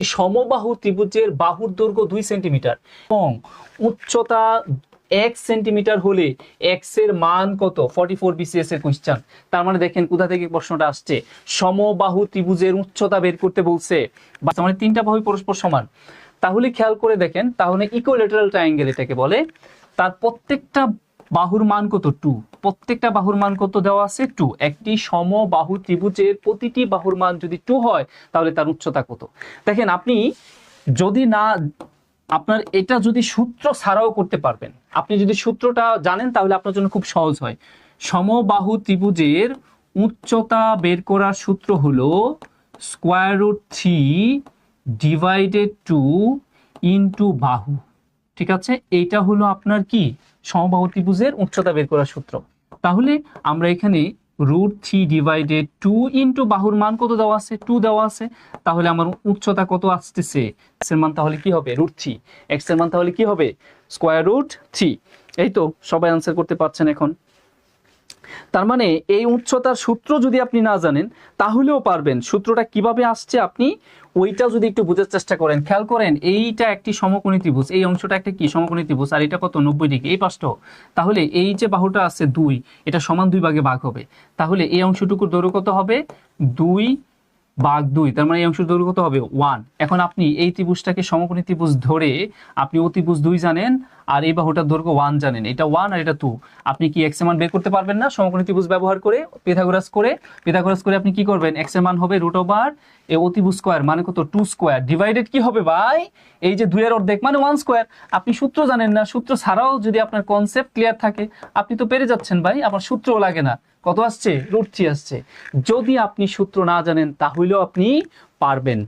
সমবাহু ত্রিভুজের বাহুর দৈর্ঘ্য দুই সেন্টিমিটার এবং উচ্চতা এক সেন্টিমিটার হলে এক্সের মান কত? ফর্টি ফোর বিসিএস এর কোয়েশ্চান তার মানে দেখেন কোথা থেকে প্রশ্নটা আসছে। সমবাহু ত্রিভুজের উচ্চতা বের করতে বলছে। মানে তিনটা বাহু পরস্পর সমান। তাহলে খেয়াল করে দেখেন, তাহলে ইকুয়ালেটারাল ট্রায়াঙ্গেল এটাকে বলে, তার প্রত্যেকটা বাহুর মান কত? টু প্রত্যেকটা বাহুর মান কত দেওয়া আছে? টু একটি সমবাহু ত্রিভুজের প্রতিটি বাহুর মান যদি টু হয়, তাহলে তার উচ্চতা কত? দেখেন, আপনি যদি না, আপনার এটা যদি সূত্র ছাড়াও করতে পারবেন, আপনি যদি সূত্রটা জানেন, তাহলে আপনার জন্য খুব সহজ হয়। সমবাহু ত্রিভুজের উচ্চতা বের করার সূত্র হলো square root three divided two into বাহু। ঠিক আছে? এইটা হলো আপনার কি? সমবাহু ত্রিভুজের উচ্চতা বের করার সূত্র। তাহলে আমরা এখানে root three divided two into বাহুর মান কত দেওয়া আছে? টু দেওয়া আছে। তাহলে আমার উচ্চতা কত আসতেছে? এক্সের মান তাহলে কি হবে? রুট থ্রি এক্সের মান তাহলে কি হবে? স্কোয়ার রুট থ্রি এই তো সবাই আনসার করতে পারছেন এখন। তার মানে এই উচ্চতার সূত্র যদি আপনি না জানেন, তাহলেও পারবেন। সূত্রটা কীভাবে আসছে আপনি? ওইটা যদি একটু বোঝার চেষ্টা করেন। খেয়াল করেন, এইটা একটি সমকোণী ত্রিভুজ। এই অংশটা একটা কি? সমকোণী ত্রিভুজ। আর এটা কত? নব্বই ডিগ্রি। এই পাশটাও তাহলে এই যে বাহুটা আছে দুই, এটা সমান দুই ভাগে ভাগ হবে। তাহলে এই অংশটুকুর দৈর্ঘ্য কত হবে? দুই ভাগ দুই, তার মানে এই অংশের দৈর্ঘ্য কত হবে ওয়ান এখন আপনি এই ত্রিভুজটাকে সমকোণী ত্রিভুজ ধরে আপনি অতিভুজ দুই জানেন আর এই বাহুটার দৈর্ঘ্য ওয়ান জানেন। এটা ওয়ান আর এটা টু আপনি কি এক্সের মান বের করতে পারবেন না? সমকোণী ত্রিভুজ ব্যবহার করে, পিথাগোরাস করে পিথাগোরাস করে আপনি কি করবেন? এক্সের মান হবে রুট ওভার এ অতিভুজ স্কোয়ার মানে কত? টু স্কোয়ার ডিভাইডেড কি হবে ভাই? এই যে দুইয়ের অর্ধেক মানে ওয়ান স্কোয়ার আপনি সূত্র জানেন না, সূত্র ছাড়াও যদি আপনার কনসেপ্ট ক্লিয়ার থাকে, আপনি তো পেরে যাচ্ছেন ভাই আপনার সূত্রও লাগে না। কত আসছে? রুট থ্রি আসছে। যদি আপনি সূত্র না জানেন তাহলেও আপনি পারবেন।